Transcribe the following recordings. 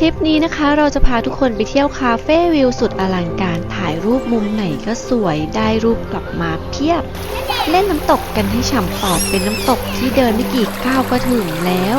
ทริปนี้นะคะเราจะพาทุกคนไปเที่ยวคาเฟ่วิวสุดอลังการถ่ายรูปมุมไหนก็สวยได้รูปกลับมาเพียบ เล่นน้ำตกกันให้ฉ่ำปอบเป็นน้ำตกที่เดินไม่กี่ก้าวก็ถึงแล้ว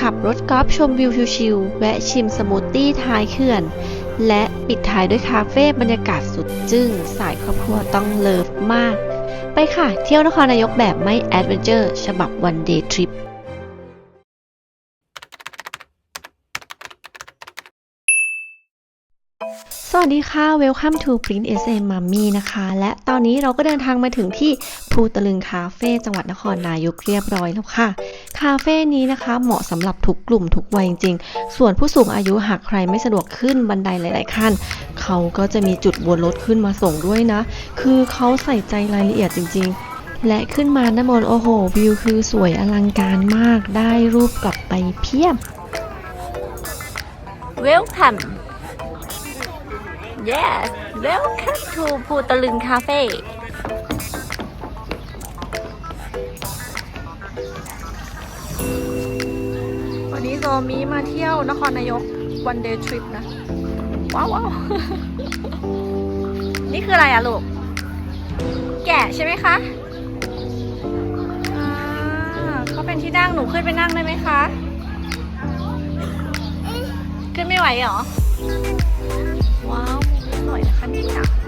ขับรถกอล์ฟชมวิวชิวๆแวะชิมสมูทตี้ท้ายเขื่อน และปิดท้ายด้วยคาเฟ่บรรยากาศสุดจึ้งสายครอบครัวต้องเลิฟมาก ไปค่ะ เที่ยวนครนายกแบบไม่แอดเวนเจอร์ ฉบับวันเดย์ทริป สวัสดีค่ะ Welcome to Print SM Mummy นะคะ และตอนนี้เราก็เดินทางมาถึงที่ภูตะลึงคาเฟ่จังหวัดนครนายกเรียบร้อยแล้วค่ะ คาเฟ่นี้นะคะเหมาะสำหรับทุกกลุ่มทุกวัยจริงๆ ส่วนผู้สูงอายุหากใครไม่สะดวกขึ้นบันไดหลาย ๆ ขั้น เขาก็จะมีจุดวนรถขึ้นมาส่งด้วยนะ คือเขาใส่ใจรายละเอียดจริง ๆและขึ้นมาด้านบนโอ้โห วิวคือสวยอลังการมากได้รูปกลับไปเพียบ Welcome Yes Welcome to ภูตะลึงคาเฟ่วันนี้โซมีมาเที่ยวนครนายกวันเดย์ทริปนะว้าวว้าว นี่คืออะไรอะลูก แกะใช่ไหมคะอ่าเขาเป็นที่นั่งหนูขึ้นไปนั่งได้ไหมคะ ขึ้นไม่ไหวเหรอ ว้าวหน่อยนะคะเนี่ย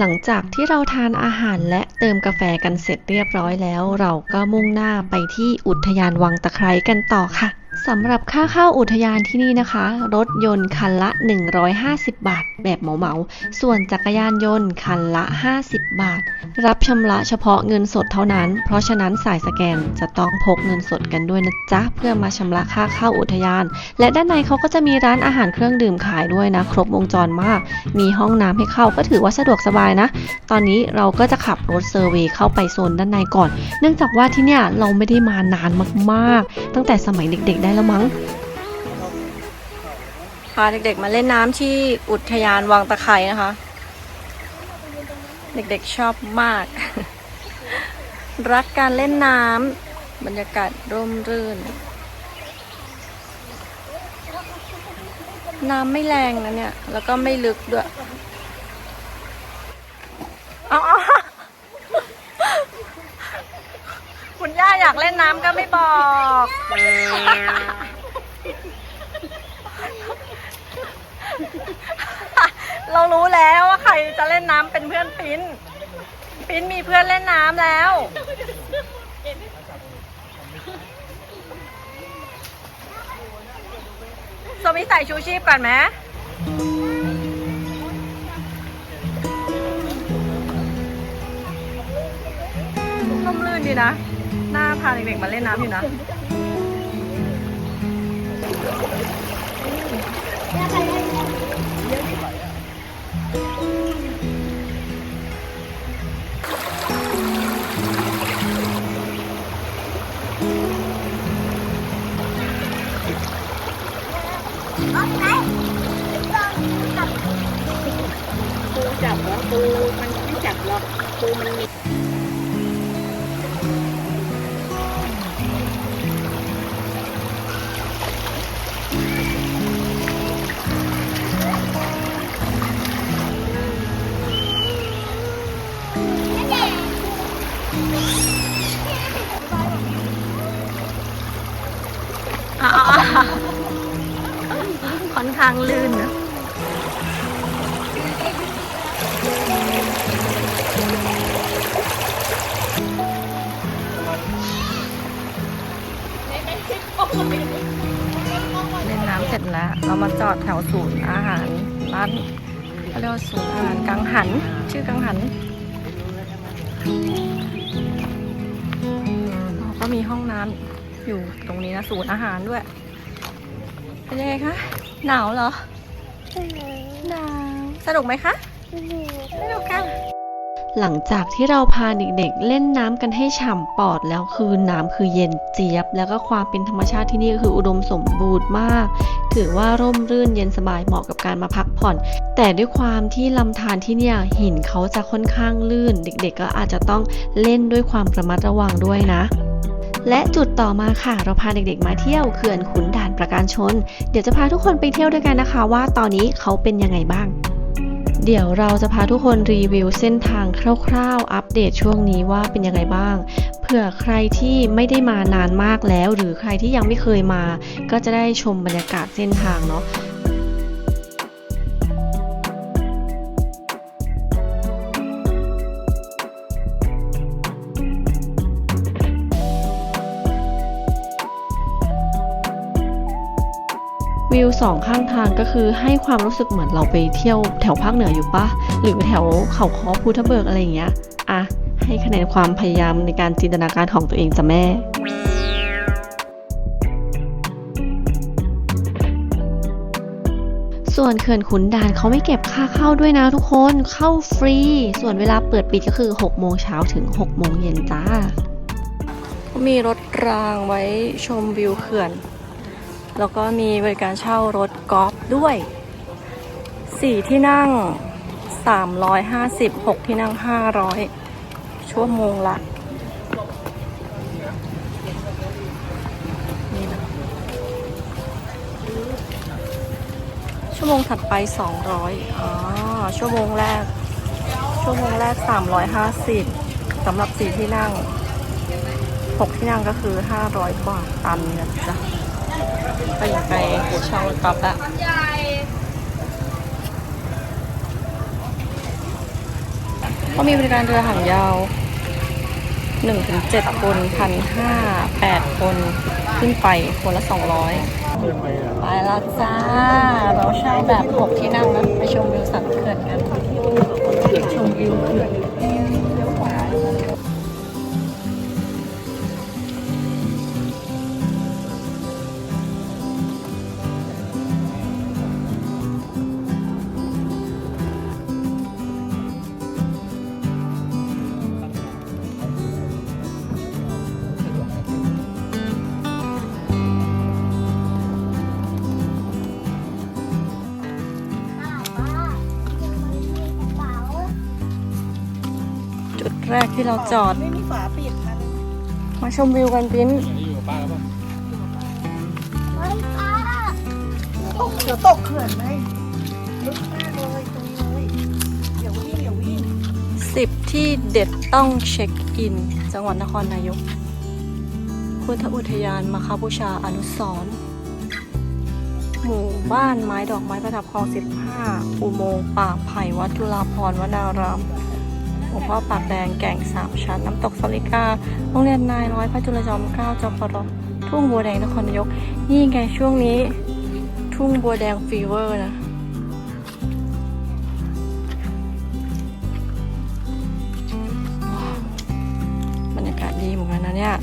หลังจากที่เราทานอาหารและเติมกาแฟกันเสร็จเรียบร้อยแล้ว เราก็มุ่งหน้าไปที่อุทยานวังตะไคร้กันต่อค่ะ สำหรับค่าเข้าอุทยานที่นี่นะคะ รถยนต์คันละ 150 บาท แบบเหมาเหมา ส่วนจักรยานยนต์คันละ 50 บาท รับชำระเฉพาะเงินสดเท่านั้น เพราะฉะนั้นสายสแกนจะต้องพกเงินสดกันด้วยนะจ๊ะ เพื่อมาชำระค่าเข้าอุทยาน และด้านในเขาก็จะมีร้านอาหารเครื่องดื่มขายด้วยนะ ครบวงจรมาก มีห้องน้ำให้เข้าก็ถือว่าสะดวกสบายนะ ตอนนี้เราก็จะขับรถเซอร์เวย์เข้าไปโซนด้านในก่อน เนื่องจากว่าที่เนี่ยเราไม่ได้มานานมาก ๆ ตั้งแต่สมัยเด็กๆได้แล้วมั้ง พาเด็กๆมาเล่นน้ำที่อุทยานวังตะไคร้นะคะ เด็กๆชอบมาก รักการเล่นน้ำบรรยากาศร่มรื่น น้ำไม่แรงนะเนี่ย แล้วก็ไม่ลึกด้วย เอาเอา คุณย่า อยากเล่นน้ำก็ไม่บอก เรารู้แล้วว่าใครจะเล่นน้ำเป็นเพื่อนปิ้น ปิ้นมีเพื่อนเล่นน้ำแล้ว สมิใส่ชูชีพก่อนไหม นดีนะน่าพาเด็กๆมาเล่นน้ำอยู่นะปูจับเหรอปูมันไม่จับหรอกปูมันมี แล้ว เรามาจอดแถวศูนย์อาหารร้านเขาเรียกว่าศูนย์อาหารกังหัน ชื่อกังหัน ก็มีห้องน้ำอยู่ตรงนี้นะศูนย์อาหารด้วย เป็นยังไงคะ หนาวเหรอ หนาว สนุกไหมคะ สนุกค่ะหลังจากที่เราพาเด็กๆเล่นน้ำกันให้ฉ่ำปอดแล้วคือน้ำคือเย็นเจี๊ยบ แล้วก็ความเป็นธรรมชาติที่นี่คืออุดมสมบูรณ์มาก ถือว่าร่มรื่นเย็นสบายเหมาะกับการมาพักผ่อน แต่ด้วยความที่ลำธารที่เนี่ยหินเขาจะค่อนข้างลื่น เด็กๆ ก็อาจจะต้องเล่นด้วยความระมัดระวังด้วยนะและจุดต่อมาค่ะ เราพาเด็กๆมาเที่ยวเขื่อนขุนด่านประการชน เดี๋ยวจะพาทุกคนไปเที่ยวด้วยกันนะคะ ว่าตอนนี้เขาเป็นยังไงบ้าง เดี๋ยวเราจะพาทุกคนรีวิวเส้นทางคร่าวๆ อัปเดตช่วงนี้ว่าเป็นยังไงบ้าง ผื่อใครที่ไม่ได้มานานมากแล้ว หรือใครที่ยังไม่เคยมา ก็จะได้ชมบรรยากาศเส้นทางเนาะวิวสองข้างทางก็คือให้ความรู้สึกเหมือนเราไปเที่ยวแถวภาคเหนืออยู่ปะหรือแถวเขาคอภูทับเบิกอะไรอย่างเงี้ย อะ ให้คะแนนความพยายามในการจินตนาการของตัวเองจ้ะแม่ส่วนเขื่อนขุนด่านเขาไม่เก็บค่าเข้าด้วยนะทุกคน เข้าฟรี ส่วนเวลาเปิดปิดก็คือ 6 โมงเช้าถึง 6 โมงเย็นจ้า มีรถรางไว้ชมวิวเขื่อน แล้วก็มีบริการเช่ารถกอล์ฟด้วย 4 ที่นั่ง 350 6 ที่นั่ง 500 ชั่วโมงละนี่นะชั่วโมงถัดไป 200อ๋อชั่วโมงแรก ชั่วโมงแรก 350สำหรับ4ที่นั่งหกที่นั่งก็คือห้าร้อยกว่าตันนะจ๊ะก็อย่าไปเช่ารถกอล์ฟละเขามีบริการเรือหางยาว หนึ่งถึงเจ็ดคนพันห้าแปดคนขึ้นไปคนละสองร้อยไปแล้วจ้า เราเช่าแบบหกที่นั่งนะไปชมวิวสันเขื่อนกันชมวิวเขื่อน แรกที่เราจอด ไม่มีฝาปิดนะมาชมวิวกันปิ้นตกเดี๋ยวตกเขื่อนไหมลึกมากเลยตรงนี้เลยอย่าวิ่งอย่าวิ่งสิบที่เด็ดต้องเช็คอิน จังหวัดนครนายก พุทธอุทยานมาคาบูชาอนุสรณ์หมู่บ้านไม้ดอกไม้ประดับคลอง15 อุโมงค์ป่าไผ่วัดจุฬาพรณ์วนาราม หลวงพ่อปากแดงแก่งสามชั้น น้ำตกสลิกาโรงเรียนนายร้อยพระจุลจอมเกล้าจพรทุ่งบัวแดงนครนายก นี่ไงช่วงนี้ ทุ่งบัวแดงฟีเวอร์นะบรรยากาศดีเหมือนกันนะเนี่ย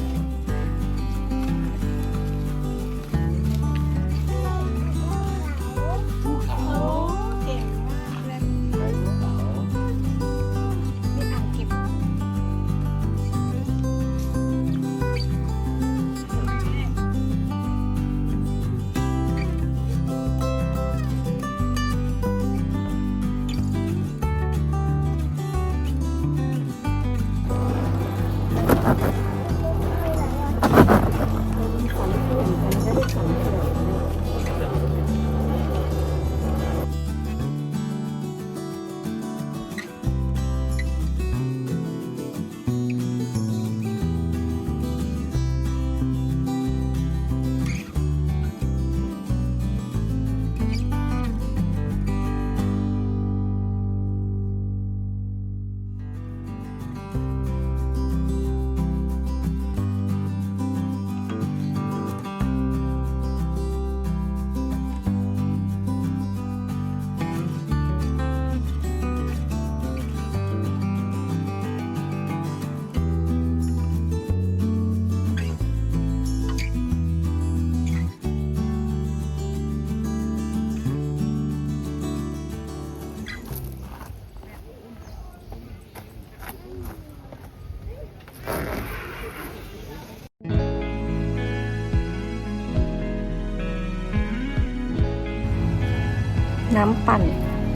น้ำปั่น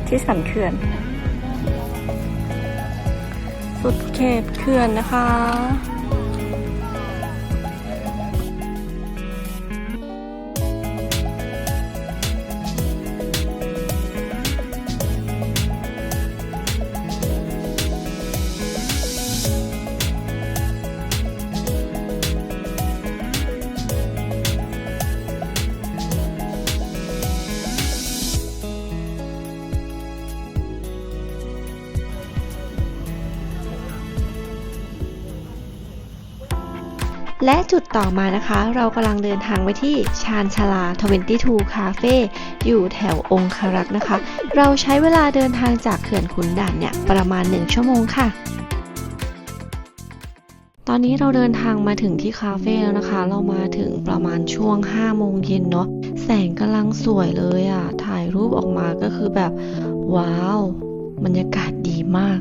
ที่สันเขื่อน สุดเขตเขื่อนนะคะ และจุดต่อมานะคะ เรากำลังเดินทางไปที่ชานชาลา 22 คาเฟ่อยู่แถวองคารักษ์นะคะ เราใช้เวลาเดินทางจากเขื่อนขุนด่านเนี่ยประมาณ 1 ชั่วโมงค่ะ ตอนนี้เราเดินทางมาถึงที่คาเฟ่แล้วนะคะ เรามาถึงประมาณช่วง 5 โมงเย็นเนาะ แสงกำลังสวยเลยอะ่ะ ถ่ายรูปออกมาก็คือแบบ ว้าว บรรยากาศดีมาก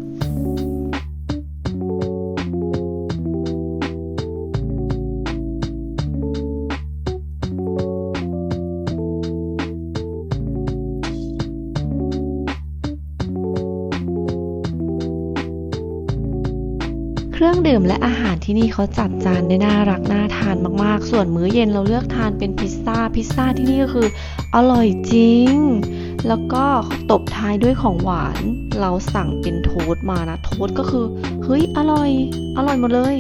มและอาหารที่นี่เขาจัดจานได้น่ารักน่าทานมากๆ ส่วนมื้อเย็นเราเลือกทานเป็นพิซซ่า พิซซ่าที่นี่ก็คืออร่อยจริง แล้วก็ตบท้ายด้วยของหวาน เราสั่งเป็นโทสต์มานะ โทสต์ก็คือ เฮ้ย อร่อย อร่อยหมดเลย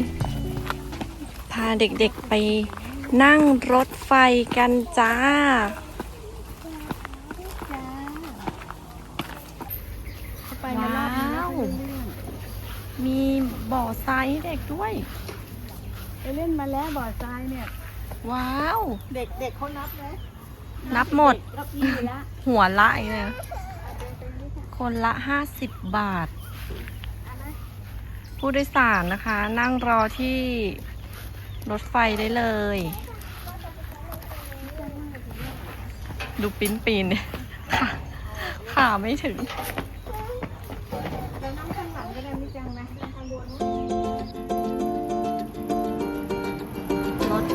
พาเด็กๆไปนั่งรถไฟกันจ้า ว้าว มี บ่อทรายให้เด็กด้วย ไปเล่นมาแล้วบ่อทรายเนี่ย ว้าว เด็กเด็กเขานับไหมนับหมด นับยี่ละหัวละอีกเลยคนละห้าสิบบาท ผู้โดยสารนะคะ นั่งรอที่รถไฟได้เลย ดูปีนปีนๆเนี่ยขาขาไม่ถึง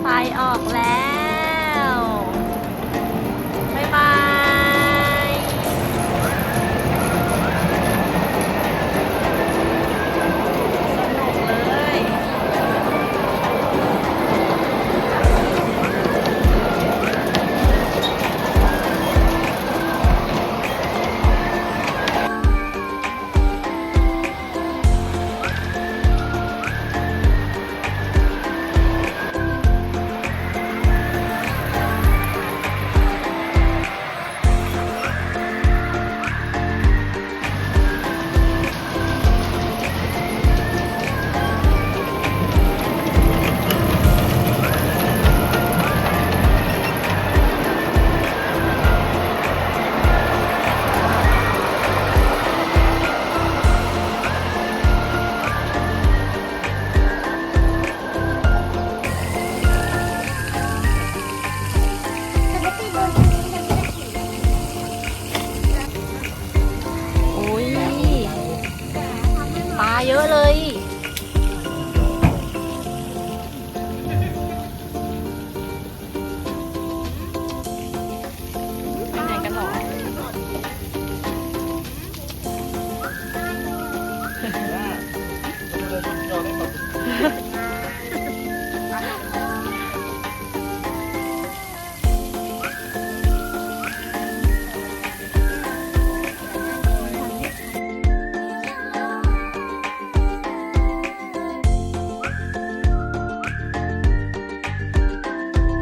ไฟออกแล้ว